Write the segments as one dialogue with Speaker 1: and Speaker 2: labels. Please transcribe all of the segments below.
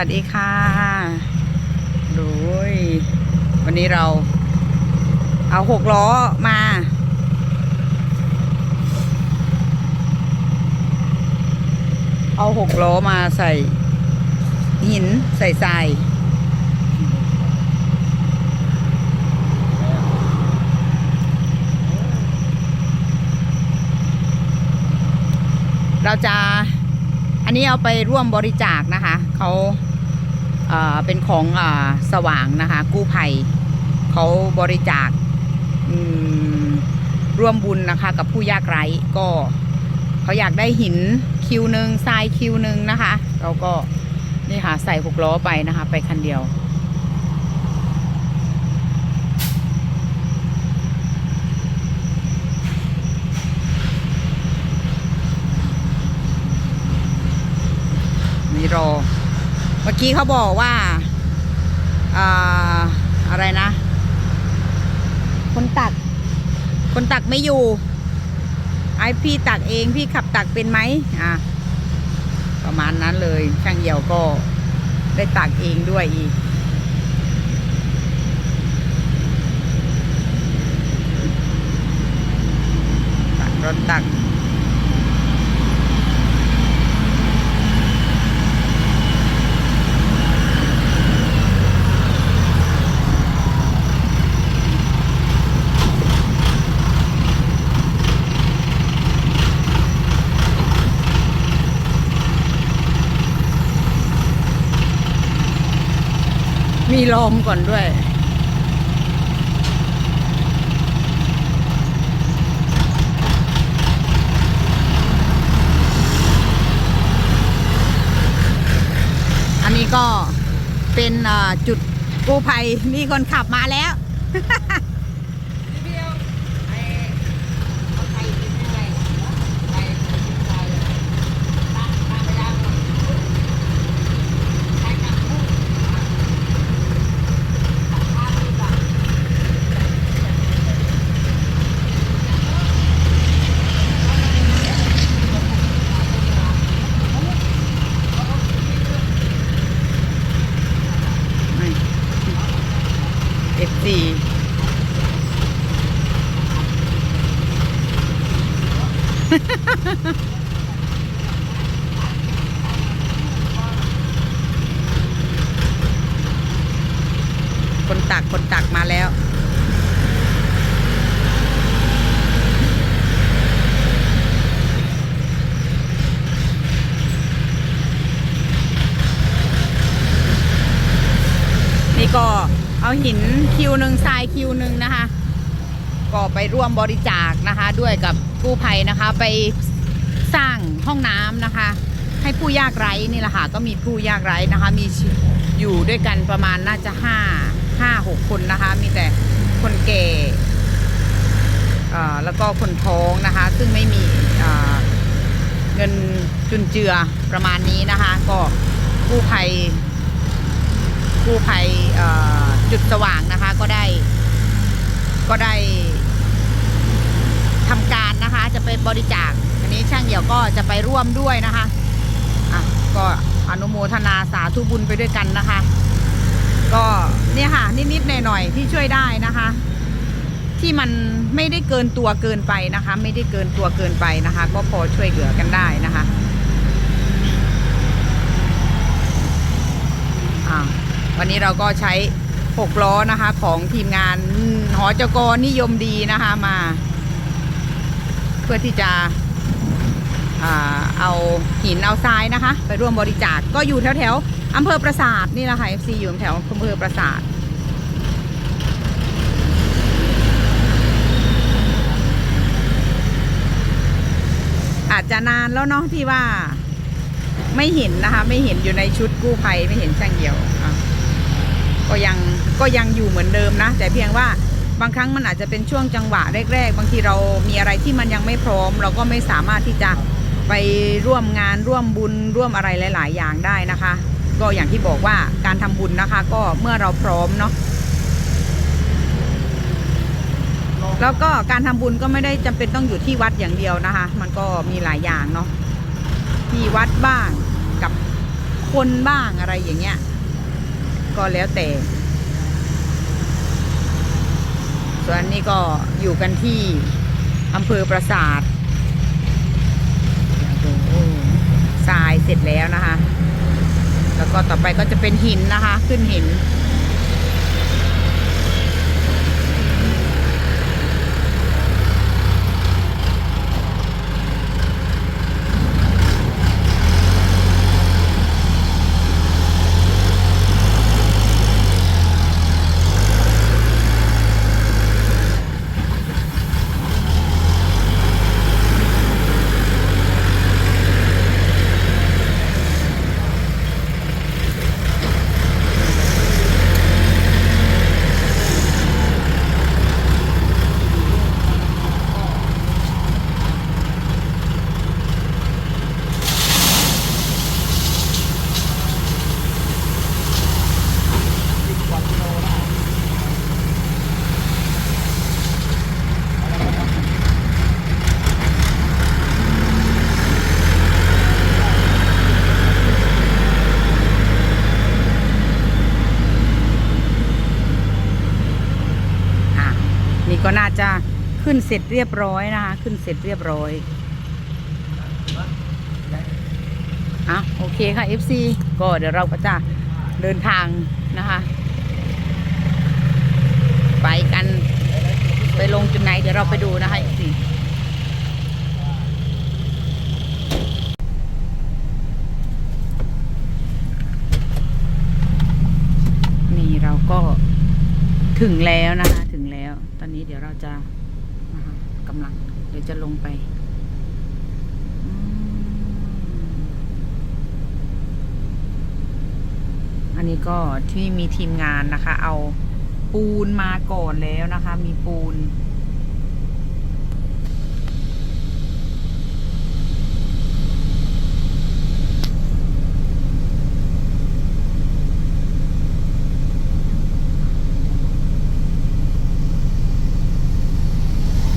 Speaker 1: วัสดีค่ะโดยวันนี้เรา เอาหกล้อมา เอาหกล้อมาใส่ หินใส่ทรายเราจะอันนี้เอาไปร่วมบริจาคนะคะเขา เป็นของอสว่างนะคะ กู้ภัยเขาบริจาคร่วมบุญนะคะ กับผู้ยากไร้ก็เขาอยากได้หินคิวหนึ่งทรายคิวหนึ่งนะคะ เราก็นี่ค่ะใส่หกล้อไปนะคะ ไปคันเดียวมีรอ มื่อกี้เขาบอกว่าอ่อะไรนะ คนตัก คนตักไม่อยู่ ไอพี่ตักเองพี่ขับตักเป็นไหมอะประมาณนั้นเลย ช่างเหี่ยวก็ได้ตักเองด้วยอีกตักรถตัก มีลมก่อนด้วย อันนี้ก็เป็นจุดกู้ภัยมีคนขับมาแล้ว นี่ก็เอาหินคิวหนึ่งทรายคิวหนึ่งนะคะ ก็ไปร่วมบริจาคนะคะ ด้วยกับกู้ภัยนะคะ ไปสร้างห้องน้ำนะคะ ให้ผู้ยากไร้นี่แหละค่ะก็มีผู้ยากไร้นะคะ มีอยู่ด้วยกันประมาณน่าจะห้าห้าหกคนนะคะ มีแต่คนแก่อ่อแล้วก็คนท้องนะคะ ซึ่งไม่มีเอ่อเงินจุนเจือประมาณนี้นะคะ ก็กู้ภัย กู้ภัยจุดสว่างนะคะ ก็ได้ ก็ได้ทำการนะคะ จะไปบริจาคอันนี้ช่างเหี่ยวก็จะไปร่วมด้วยนะคะอะก็อนุโมทนาสาธุบุญไปด้วยกันนะคะ ก็เนี่ยค่ะ นิดๆหน่อยๆที่ช่วยได้นะคะ ที่มันไม่ได้เกินตัวเกินไปนะคะ ไม่ได้เกินตัวเกินไปนะคะ ก็พอช่วยเหลือกันได้นะคะอ่า วันนี้เราก็ใช้ 6 ล้อนะคะ ของทีมงานหอจกนิยมดีนะคะมา เพื่อที่จะอเอาหินเอาทรายนะคะ ไปร่วมบริจาคก็อยู่แถวแถวๆอำเภอปราสาทนี่แหละค่ะ FC อยู่แถวอำเภอปราสาทอาจจะนานแล้วเนาะที่ว่า ไม่เห็นนะคะ ไม่เห็นอยู่ในชุดกู้ภัยไม่เห็นช่างเหี่ยวอะ ก็ยังก็ยังอยู่เหมือนเดิมนะ แต่เพียงว่าบางครั้งมันอาจจะเป็นช่วงจังหวะแรกๆ บางทีเรามีอะไรที่มันยังไม่พร้อม เราก็ไม่สามารถที่จะไปร่วมงานร่วมบุญร่วมอะไรหลาย ๆ อย่างได้นะคะ ก็อย่างที่บอกว่าการทำบุญนะคะ ก็เมื่อเราพร้อมเนาะแล้วก็การทำบุญก็ไม่ได้จำเป็นต้องอยู่ที่วัดอย่างเดียวนะคะ มันก็มีหลายอย่างเนาะที่วัดบ้างกับคนบ้างอะไรอย่างเงี้ย ก็แล้วแต่ ส่วนนี้ก็อยู่กันที่อำเภอปราสาททรายเสร็จแล้วนะคะ แล้วก็ต่อไปก็จะเป็นหินนะคะ ขึ้นหิน อะนี่ก็น่าจะขึ้ นเสร็จเรียบร้อยนะคะ ขึ้นเสร็จเรียบร้อยอะโอเคค่ะ FC ก็เดี๋ยวเราก็จะเดินทางนะคะ ไปกันไปลงจุดไหนเดี๋ยวเราไปดูนะคะ FC นี่เราก็ถึงแล้วนะคะ จะลงไป อันนี้ก็ที่มีทีมงานนะคะ เอาปูนมาก่อนแล้วนะคะ มีปูน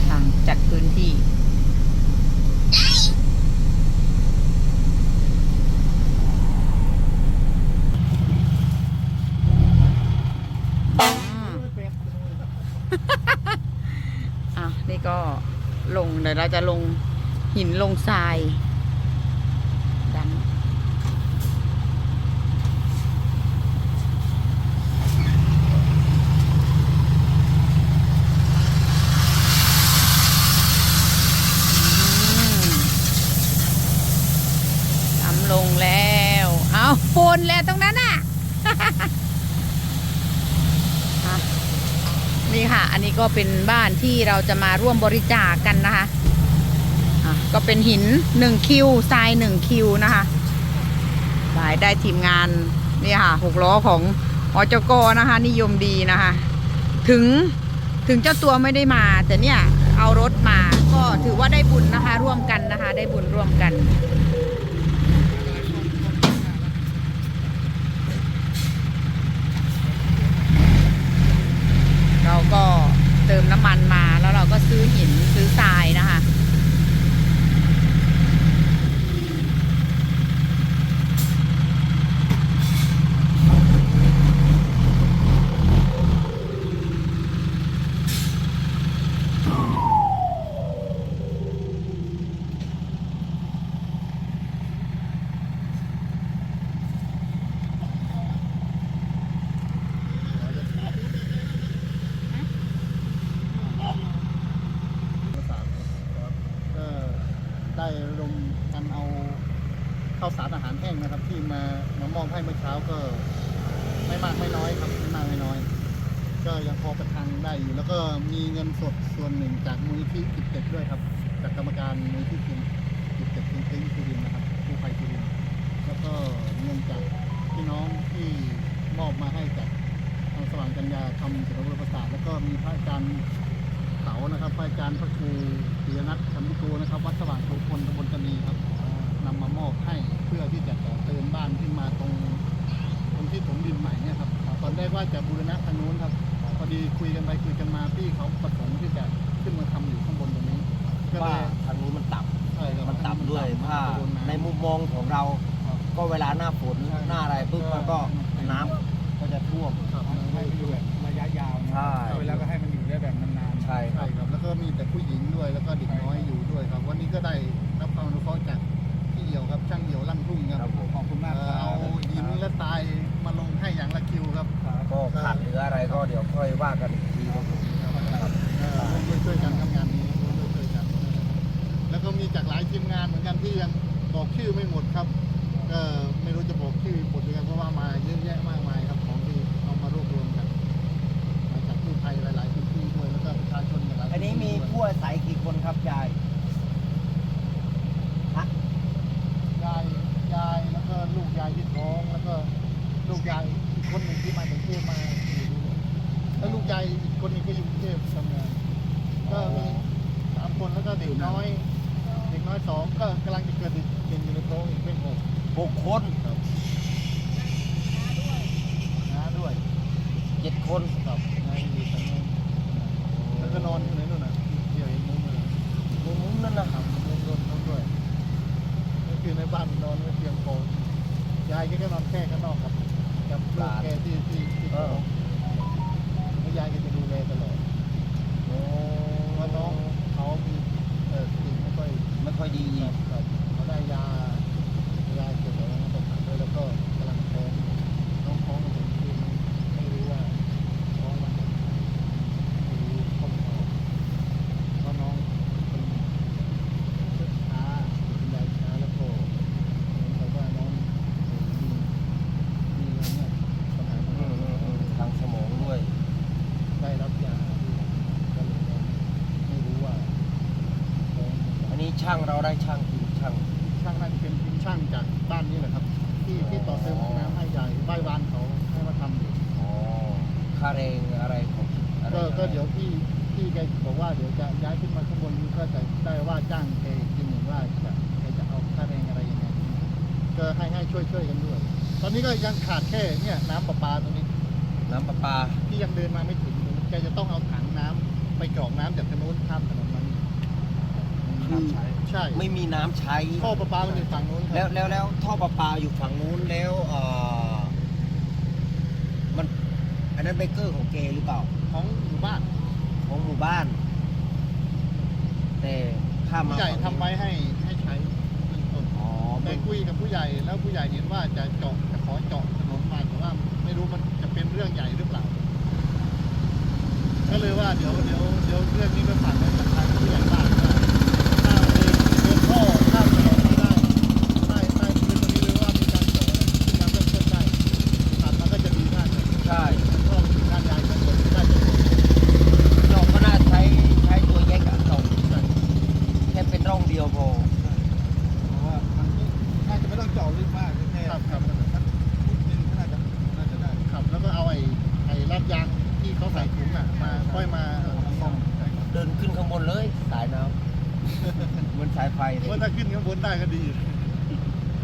Speaker 1: ทางจัดพื้นที่ อ่าอะ นี่ก็ลง เดี๋ยวเราจะลงหินลง ทรายดันทำลงแล้ว เอาโฟนแล้วตรงนั้นน่ะอะนี่ค่ะ อันนี้ก็เป็นบ้านที่เราจะมาร่วมบริจาคกันนะคะ ก็เป็นหินหนึ่งคิวทรายหนึ่งคิวนะคะได้ได้ทีมงานนี่ค่ะหกล้อของอจกนะคะ นิยมดีนะคะ ถึงถึงเจ้าตัวไม่ได้มา แต่เนี่ยเอารถมาก็ถือว่าได้บุญนะคะ ร่วมกันนะคะ ได้บุญร่วมกัน เราก็เติมน้ำมันมาแล้วเราก็ซื้อหินซื้อทรายนะคะ
Speaker 2: ประสานครับก็ ได้ระดมกันเอาข้าวสารอาหารแห้งนะครับ ที่มามามอบให้เมื่อเช้าก็ ไม่มากไม่น้อยครับไม่มากไม่น้อย ก็ยังพอประทังได้อยู่ แล้วก็มีเงินสดส่วนหนึ่งจากมูลที่กิจเจ็ดด้วยครับ จากกรรมการมูลที่กิจกิจเจ็ดทิ้งทิ้งสุรินนะครับผู้ภัยสุรินแล้วก็เงินจากพี่น้องที่มอบมาให้จากทางสว่างกัญญาทำศิลปประสาทแล้วก็มีพระอาจารย์ เขานะครับพระอาจารย์พระครูปิยนัทคัมพิโกนะครับวัดสว่างโสพลตำบลตะนีครับนำมามอบให้เพื่อที่จะต่อเติมบ้านขึ้นมาตรงตรงที่ถมดินใหม่เนี่ยครับตอนแรกว่าจะบูรณะทางนู้นครับพอดีคุยกันไปคุยกันมาพี่เขาประสงค์ที่จะขึ้นมาทำอยู่ข้างบนตรงนี้ก็เล
Speaker 3: ว่ายทางนู้นมันต่
Speaker 2: ใช่ครับำ
Speaker 3: มันต่ำด้วย
Speaker 2: มัน
Speaker 3: ถ้า
Speaker 2: โดนน้ำ
Speaker 3: ในมุมมองของเรา
Speaker 2: ครับ
Speaker 3: กก็เวลาหน้าฝนหน้าอะไรปุ๊บมันก็น้ำก็จะท่วม
Speaker 2: ครับ
Speaker 4: ให้มันอยู่แบบระยะยาวนะ
Speaker 3: ใช่
Speaker 4: แล้วก็ให้มันอยู่ได้แบบนานๆ
Speaker 3: ใช่ค
Speaker 2: ใช่
Speaker 3: รับ
Speaker 2: ครับ แล้วก็มีแต่ผู้หญิงด้วย แล้วก็เด็กน้อยอยู่ด้วยครับ วันนี้ก็ได้รับความอนุเคราะห์จากพี่เหี่ยวครับ ช่างเหี่ยวลั่นทุ่งค
Speaker 3: ครั
Speaker 2: รับบ
Speaker 3: ผม
Speaker 4: ขอบคุณมาก
Speaker 2: เอ่
Speaker 4: ค
Speaker 2: อ
Speaker 4: รับ
Speaker 2: เอาหินและทรายมาลงให้อย่างละคิวครับ
Speaker 3: ก็ขาดเหลืออะไรก็เดี๋ยวค่อยว่ากันอีกทีครับผม
Speaker 2: เอ่อร่วมด้วยช่วยกันทำงานนี้ร่วมด้วยช่วยกัน แล้วก็มีจากหลายทีมงานเหมือนกันที่ยังบอกชื่อไม่หมดครับ ก็ไม่รู้จะบอกชื่อหมดหรือยังเพราะว่ามาเยอะแยะมากมาย ผู้
Speaker 3: อาศัยกี่คนครับยายฮะ
Speaker 2: ยายยายแล้วก็ลูกยายที่ท้องแล้วก็ลูกยายอีกคนหนึ่งที่มาจากกรุงเทพมาอยู่ด้วยแล้วลูกยายอีกคนหนึงก็อยู่กรุงเทพทำงาน ก็มีสามคนแล้วก็เด็กน้อย เด็กน้อยสองก็กำลังจะเกิดเด็กเด็กอยู่ในท้องอีกเป็นหก
Speaker 3: หกคน
Speaker 2: ครับน้าด้วย
Speaker 3: เจ็ดคน
Speaker 2: ครับน้าอยู่ทางนู้นแล้วก็นอนอยู่ในนู่นน่ะเกี่ยวเองนู้นเลย
Speaker 3: มุมนั้นนะ
Speaker 2: ทำนู้นนู้นนู้นด้วยก็คือในบ้านนอนไม่เพียงพอยายแกก็นอนแค่ข้างนอกครับกับลูกแกที่ที่ที่ท้องแล้วยายก็จะดูแลตลอด
Speaker 3: โอ้
Speaker 2: ว่าน้องเขามีเออสติไม่ค่อย
Speaker 3: ไม่ค่อยดี
Speaker 2: ครับครับเขาได้ยายาเกี่ยวกับระบบขับด้วยแล้วก็กำลังท้องน้องท้องมันถึงคือไม่รู้ว่าท้องมันไม่รู้ข้อมูลออกเพราะน้องเป็นช้าเป็นยายช้าแล้วก็เหมือนกับว่าน้องมีมีอะไรเนี่ยปัญหา
Speaker 3: อืมอืมอืมทางสมองด้วย
Speaker 2: ได้รับยาด้วยก็เลยไม่รู้ว่าท้องมันจะ
Speaker 3: อันนี้ช่างเราได้ช่างคือช่าง
Speaker 2: ช่างน่าจะเป็นทีมช่างจากบ้านนี้แหละครับ ที่ที่ต่อเติมห้องน้ำให้ยายบ้านวานเขาให้มาทำอยู่
Speaker 3: อ๋อค่าแรงอะไรของอะไร
Speaker 2: ก็ก็เดี๋ยวพี่พี่แกบอกว่าเดี๋ยวจะย้ายขึ้นมาข้างบนนี้ก็จะได้ว่าจ้างแกอีกทีหนึ่งว่าจะแกจะเอาค่าแรงอะไรยังไงก็ ให้ให้ช่วยช่วยกันด้วย ตอนนี้ก็ยังขาดแค่เนี่ยน้ำประปาตรงนี้
Speaker 3: น้ำประปา
Speaker 2: ที่ยังเดินมาไม่ถึงแกจะต้องเอาถังน้ำไปกรอกน้ำจากถนนข้ามถนนนั้น
Speaker 3: คือ
Speaker 2: ใช่
Speaker 3: ไม่มีน้ำใช้
Speaker 2: ท่อประปามันอยู่ฝั่งนู้นค
Speaker 3: แล้ว
Speaker 2: รับ
Speaker 3: แล้วแล้วท่อประปาอยู่ฝั่งนู้นแล้วเอ่อมัน อันนั้นเบเกอร์ของเกหรือเปล่า
Speaker 2: ของหมู่บ้าน
Speaker 3: ของหมู่บ้าน แต่ข้ามมา
Speaker 2: ผู้ใหญ่
Speaker 3: ฝั่ง
Speaker 2: ทำ
Speaker 3: นี้
Speaker 2: ไว้ให้ให้ใช้เบื้องต้น
Speaker 3: อ๋อ
Speaker 2: ไป
Speaker 3: เบิ่ง
Speaker 2: คุยกับผู้ใหญ่แล้วผู้ใหญ่เห็นว่าจะเจาะจะขอเจาะถนนมาแต่ว่าไม่รู้มันจะเป็นเรื่องใหญ่หรือเปล่า ก็เลยว่าเดี๋ยวเดี๋ยวเดี๋ยวเรื่องนี้ไป
Speaker 4: ฝากไว้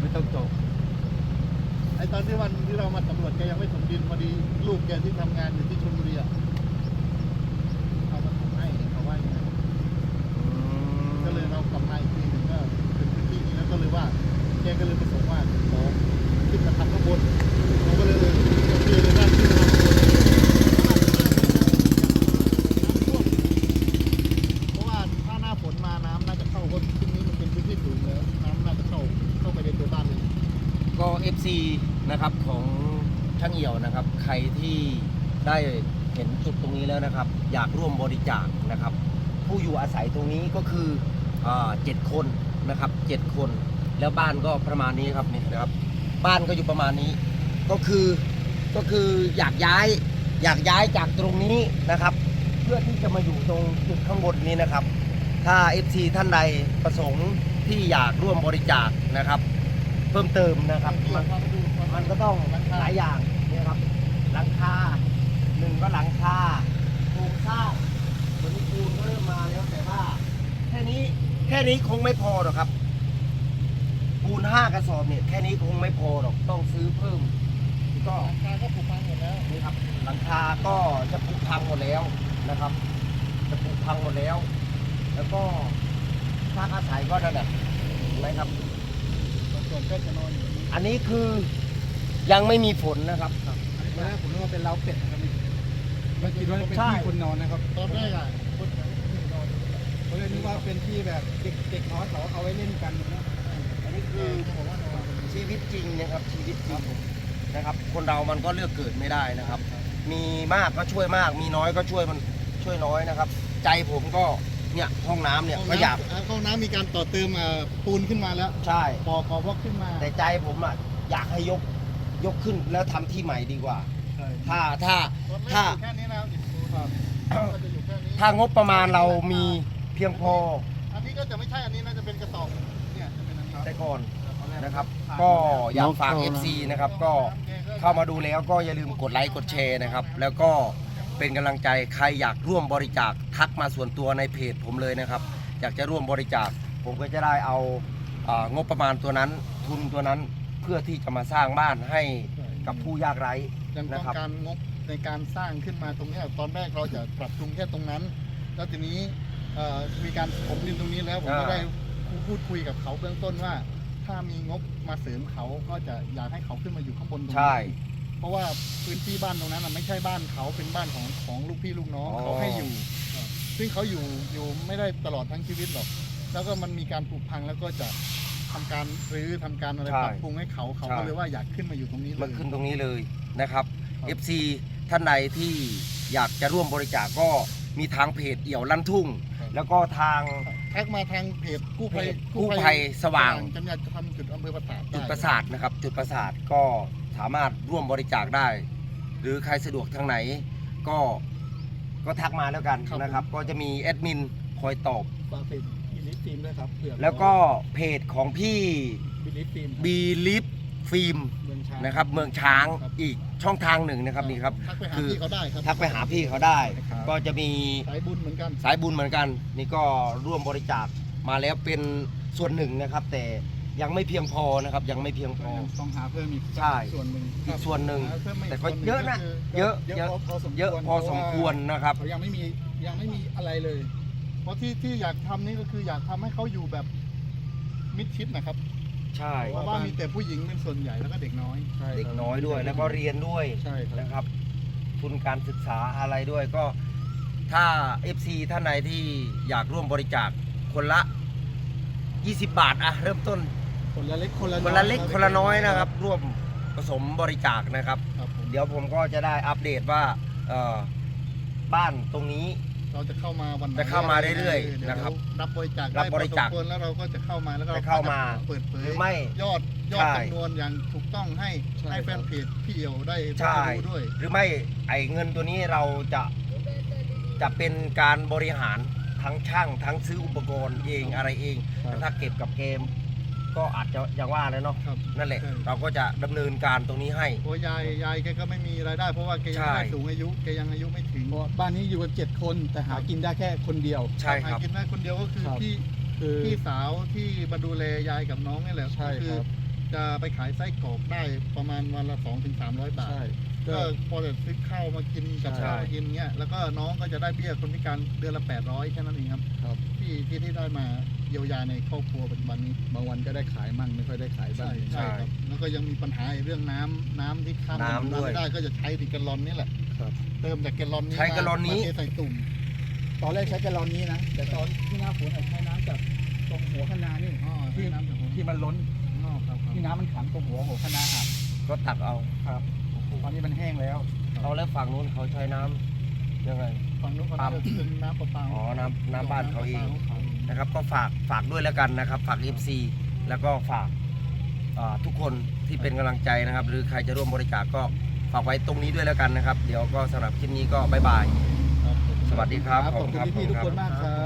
Speaker 2: ไม่
Speaker 3: ต้องเจาะ
Speaker 2: ไอ้ตอนที่วันที่เรามาสำรวจแกยังไม่ถมดินพอดีลูกแกที่ทำงานอยู่ที่ชลบุรีอะเอามาถมให้เขาว่าอย่างนั้นก็เลยเรากลับมาอีกทีหนึ่งก็เป็นพื้นที่นี้แล้วก็เลยว่าแกก็เลยประสงค์ว่าขอขึ้นมาทำข้างบนเราก็เลยเลยโอเคเลยนั่นขึ้นมาทำข้างบนเพราะว่าถ้าหน้าฝนมาน้ำน่าจะเข้าเพราะที่นี้มันเป็นพื้นที่สูงแล้วน้ำน่าจะเข้าเข้าไปในตัวบ้านเลย
Speaker 3: ก็ FC นะครับของช่างเหี่ยวนะครับ ใครที่ได้ เห็นจุดตรงนี้แล้วนะครับ อยากร่วมบริจาคนะครับ ผู้อยู่อาศัยตรงนี้ก็คือเจ็ดคนนะครับเจ็ดคน แล้วบ้านก็ประมาณนี้ครับนี่นะครับ บ้านก็อยู่ประมาณนี้ ก็คือก็คืออยากย้ายอยากย้ายจากตรงนี้นะครับ เพื่อที่จะมาอยู่ตรงจุดข้างบนนี้นะครับ ถ้า FC ท่านใดประสงค์ที่อยากร่วมบริจาคนะครับ เพิ่มเติมนะครับ มันก็ต้องหลายอย่างนี่ครับหลังคา นึ่งก็หลังคาโครงสร้างส่วนนี้ปูนก็เริ่มมาแล้วแต่ว่า แค่นี้แค่นี้คงไม่พอหรอกครับ ปูนห้ากระสอบเนี่ยแค่นี้คงไม่พอหรอกต้องซื้อเพิ่ม ก็
Speaker 2: ราคาก็ผูพันหมดแล้ว
Speaker 3: นี่ครับ หลังคาก็จะผุพังหมดแล้วนะครับ จะผุพังหมดแล้ว แล้วก็พักอาศัยก็นั่นแหละเห็นไหมครับ
Speaker 2: ส่วนก็จะนอนอยู่
Speaker 3: อันนี้คือยังไม่มีฝนนะครับ
Speaker 4: ตอนแรกผมนึกว่าเป็นเล้าเป็ดนะครับ ไม่คิดว่าเป็น
Speaker 3: ใช่
Speaker 4: ที่คนนอนนะครับ
Speaker 2: ตอนแรกอะคนนอน
Speaker 4: เขาเลยนึกว่าเป็นที่แบบเด็กเด็กน้อยเขาเอาไว้เล่นกันนะ
Speaker 3: อันนี้คือชีวิตจริงนะครับชีวิตจริงนะครับ คนเรามันก็เลือกเกิดไม่ได้นะครับ มีมากก็ช่วยมาก มีน้อยก็ช่วยมันช่วยน้อยนะครับ ใจผมก็เนี่ยห้องน้ำเนี่ย
Speaker 2: ห้อง
Speaker 3: ก็อยาก
Speaker 2: น้ำห้องน้ำมีการต่อเติมอ่าปูนขึ้นมาแล้ว
Speaker 3: ใช่
Speaker 2: ปอกอบล็อกขึ้นมา
Speaker 3: แต่ใจผมอะอยากให้ยกยกขึ้นแล้วทำที่ใหม่ดีกว่า
Speaker 2: ใช่
Speaker 3: ถ้าถ้า
Speaker 2: ตอนแรก
Speaker 3: ถ้า
Speaker 2: อยู่แค่นี้แล้วนี่ครับก็จะอยู่แค่นี้
Speaker 3: ถ้างบประมาณเรามีเพียงพอ
Speaker 2: อันนี้ก็จะไม่ใช่อันนี้น่าจะเป็นกระสอบเนี่ยจะเป็นอันนี้
Speaker 3: แต่ก่อนนะครับ ก็อยากฝาก FC นะครับ ก็เข้ามาดูแล้วก็อย่าลืมกดไลค์กดแชร์นะครับ แล้วก็เป็นกำลังใจใครอยากร่วมบริจาคทักมาส่วนตัวในเพจผมเลยนะครับ อยากจะร่วมบริจาค ผมก็จะได้เอาเอ่องบประมาณตัวนั้นทุนตัวนั้นเพื่อที่จะมาสร้างบ้านให้กับผู้ยากไร้
Speaker 2: ยังต้อ
Speaker 3: นะ
Speaker 2: ง
Speaker 3: ครับ
Speaker 2: การงบในการสร้างขึ้นมาตรงเนี้ยตอนแรกเราจะปรับปรุงแค่ตรงนั้น แล้วทีนี้เอ่อมีการถมดินตรงนี้แล้วผมก็
Speaker 3: อ่า
Speaker 2: ได้พูดคุยกับเขาเบื้องต้นว่า ถ้ามีงบมาเสริมเขาก็จะอยากให้เขาขึ้นมาอยู่ข้างบนตรงนี้
Speaker 3: ใช่
Speaker 2: เพราะว่าพื้นที่บ้านตรงนั้นน่ะไม่ใช่บ้านเขาเป็นบ้านของของลูกพี่ลูกน้อง
Speaker 3: อ๋อ
Speaker 2: เขาให้อยู่ ซึ่งเขาอยู่อยู่ไม่ได้ตลอดทั้งชีวิตหรอกแล้วก็มันมีการผุพังแล้วก็จะทำการรื้อทำการอะไร
Speaker 3: ใช่
Speaker 2: ปรับปรุงให้เขาเขา
Speaker 3: ใช่
Speaker 2: ก็เลยว่าอยากขึ้นมาอยู่ตรงนี้เล
Speaker 3: มายขึ้นตรงนี้เลย นะครับ
Speaker 2: ครับ
Speaker 3: FC ท่านใดที่อยากจะร่วมบริจาคก็มีทางเพจเอี่ยวลั่นทุ่ง
Speaker 2: ครับ
Speaker 3: แล้วก็ทาง
Speaker 2: ทักมาทางเพจกู้ภัย
Speaker 3: เพจกู้ภัยสว่าง
Speaker 2: จัญญาจะทำจุดอำเภอประสาท
Speaker 3: จุด
Speaker 2: ได้
Speaker 3: ประสาทนะครับ จุดประสาทก็สามารถร่วมบริจาคได้ หรือใครสะดวกทางไหน ก็ก็ทักมาแล้วกันนะครับ ก็จะมีแอดมินคอยตอบ
Speaker 2: ฝากเพจบิลิฟฟิล์มด้วยครับเผื่อ
Speaker 3: แล้วก็เพจของพี่
Speaker 2: บิลิฟฟิล์ม
Speaker 3: บีลิฟฟิล์ม
Speaker 2: เมืองช้าง
Speaker 3: นะครับ เมืองช้าง
Speaker 2: ครับ
Speaker 3: อีก ช่องทางหนึ่งนะครับนี่ครับ
Speaker 2: ทักไปหา
Speaker 3: คือ
Speaker 2: พี่เขาได้ครับ
Speaker 3: ทักไปหาพี่เขาได้
Speaker 2: ครับ
Speaker 3: ก็จะมี
Speaker 2: สายบุญเหมือนกัน
Speaker 3: สายบุญเหมือนกัน นี่ก็ร่วมบริจาคมาแล้วเป็นส่วนหนึ่งนะครับ แต่ยังไม่เพียงพอนะครับ ยังไม่เพียงพอ
Speaker 4: ต้องหาเพิ่มอีก
Speaker 3: ใช่
Speaker 4: ส่วนหนึ่ง
Speaker 3: อีกส่วนหนึ่ง
Speaker 2: หาเพิ่มมา
Speaker 3: แต่ก็
Speaker 2: ส่วนหง
Speaker 3: เยอะนะ
Speaker 2: คื
Speaker 3: เยอะ
Speaker 4: เย
Speaker 3: เย
Speaker 4: อะ
Speaker 3: อะ
Speaker 4: พอสมควร
Speaker 3: เยอะพอสมควรนะครับ
Speaker 4: เขายังไม่มียังไม่มีอะไรเลย
Speaker 2: เพราะที่ที่อยากทำนี่ก็คืออยากทำให้เขาอยู่แบบมิดชิดนะครับ
Speaker 3: ใช่
Speaker 2: เพราะว่ามีแต่ผู้หญิงเป็นส่วนใหญ่แล้วก็เด็กน้อย
Speaker 4: ใช่ครับ
Speaker 3: เด็กน้อยด้วยแล้วก็เรียนด้วย
Speaker 4: ใช่ครับ
Speaker 3: นะครับ ทุนการศึกษาอะไรด้วยก็ถ้า FC ท่านใดที่อยากร่วมบริจาคคนละ 20 บาทอะเริ่มต้น
Speaker 4: คนละเล็กคนละ
Speaker 3: คนละเล็กคนละน้อยนะครับ ร่วมผสมบริจาคนะครับ
Speaker 2: ครับผม
Speaker 3: เดี๋ยวผมก็จะได้อัปเดตว่าเอ่อบ้านตรงนี้
Speaker 2: เราจะเข้ามาวันไหน
Speaker 3: จะเข้ามาเรื่อยๆ
Speaker 2: ดี๋ว
Speaker 3: นะครับ
Speaker 2: รับบริจาค
Speaker 3: รับบริจาค
Speaker 2: ได้พอสมควรแล้วเราก็จะเข้ามาแล้วก็
Speaker 3: จะเข้ามา
Speaker 2: เปิดเผ
Speaker 3: ห
Speaker 2: ย
Speaker 3: รือไม่
Speaker 2: ยอดยอด
Speaker 3: ใช่
Speaker 2: จำนวนอย่างถูกต้องให้
Speaker 4: ใช่
Speaker 2: ให้แฟนเพจพี่เอี่ยวได้
Speaker 3: ใช่
Speaker 2: ได้รู้ด้วย
Speaker 3: หรือไม่ไอ้เงินตัวนี้เราจะจะเป็นการบริหารทั้งช่างทั้งซื้ออุปกรณ์เองอะไรเอง
Speaker 4: ครับ
Speaker 3: แล้วถ้าเก็บกับเกม ก็อาจจะอย่างว่าเลยเนาะ
Speaker 2: ครับ
Speaker 3: นั่นแหละ
Speaker 2: ใช่
Speaker 3: เราก็จะดำเนินการตรงนี้ให้
Speaker 2: เพราะยายยายแกก็ไม่มีรายได้ เพราะว่าแกยัง
Speaker 3: ใช่
Speaker 2: ไม่สูงอายุแกยังอายุไม่ถึง
Speaker 4: เพราะบ้านนี้อยู่กันเจ็ดคนแต่หากินได้แค่คนเดียว
Speaker 3: ใช่ครับ
Speaker 2: หากินได้คนเดียวก็คือ
Speaker 4: ครับ
Speaker 2: พี่
Speaker 4: คือ
Speaker 2: พี่สาวที่มาดูแลยายกับน้องนี่แหละ
Speaker 4: ใช่
Speaker 2: ก็คื
Speaker 4: ครับ
Speaker 2: จะไปขายไส้กรอกได้ประมาณวันละ2-300ถึง300บาท
Speaker 4: ใช่
Speaker 2: ก็
Speaker 4: ก็
Speaker 2: พอจะซื้อข้าวมากินกับ
Speaker 3: ใช่
Speaker 2: ข้าวมากินเงี้ยแล้วก็น้องก็จะได้เบี้ยคนพิการเดือนละ800แค่นั้นเองครับ
Speaker 4: ครับ
Speaker 2: ที่ที่ที่ได้มา เยียวยาในครอบครัวปัจจุบันนี้
Speaker 4: บางวันก็ได้ขายมั่งไม่ค่อยได้ขายบ้า
Speaker 2: ใช่
Speaker 4: ง
Speaker 2: ใช่ครับแล้วก็ยังมีปัญหาเรื่องน้ำน้ำที่ข้าม
Speaker 3: น้ำด้วย
Speaker 2: ไม่ได้ก็จะใช้ดิแกลลอนนี่แหละ
Speaker 4: ครับ
Speaker 2: เติมจากแกลลอนนี้
Speaker 3: ใช้แกลลอนนี้
Speaker 2: มาเทใส่ตุ่ม
Speaker 4: ตอนแรกใช้แกลลอนนี้นะ แต่ตอนที่หน้าฝนอาจใช้น้ำจากตรงหัวคะนานี่
Speaker 2: อ๋อใช้น้ำจากผม
Speaker 4: ที่มันล้น
Speaker 2: อ๋อครับครับ
Speaker 4: ที่น้ำมันขังตรงหัวหัวคะนาอับ
Speaker 3: ก็ตักเอา
Speaker 4: ครับตอนนี้มันแห้งแล้ว
Speaker 3: เอาแล้วฝั่งนู้นเขาใช้น้ำยังไง
Speaker 2: ฝั่งนู้นเขา
Speaker 3: ปั๊ม
Speaker 2: จะเป็นน้ำประปา
Speaker 3: อ๋อน้ำน้ำบ้านเขาเอง
Speaker 2: น้ำประปา
Speaker 3: นะครับก็ฝากฝากด้วยแล้วกันนะครับ ฝาก FC แล้วก็ฝากอ่าทุกคนที่เป็นกำลังใจนะครับ หรือใครจะร่วมบริจาคก็ฝากไว้ตรงนี้ด้วยแล้วกันนะครับ เดี๋ยวก็สำหรับคลิปนี้ก็บ๊ายบาย
Speaker 2: ครับผม
Speaker 3: สวัสดีครับ
Speaker 4: ขอบคุณพี่ๆทุกคนมากครับ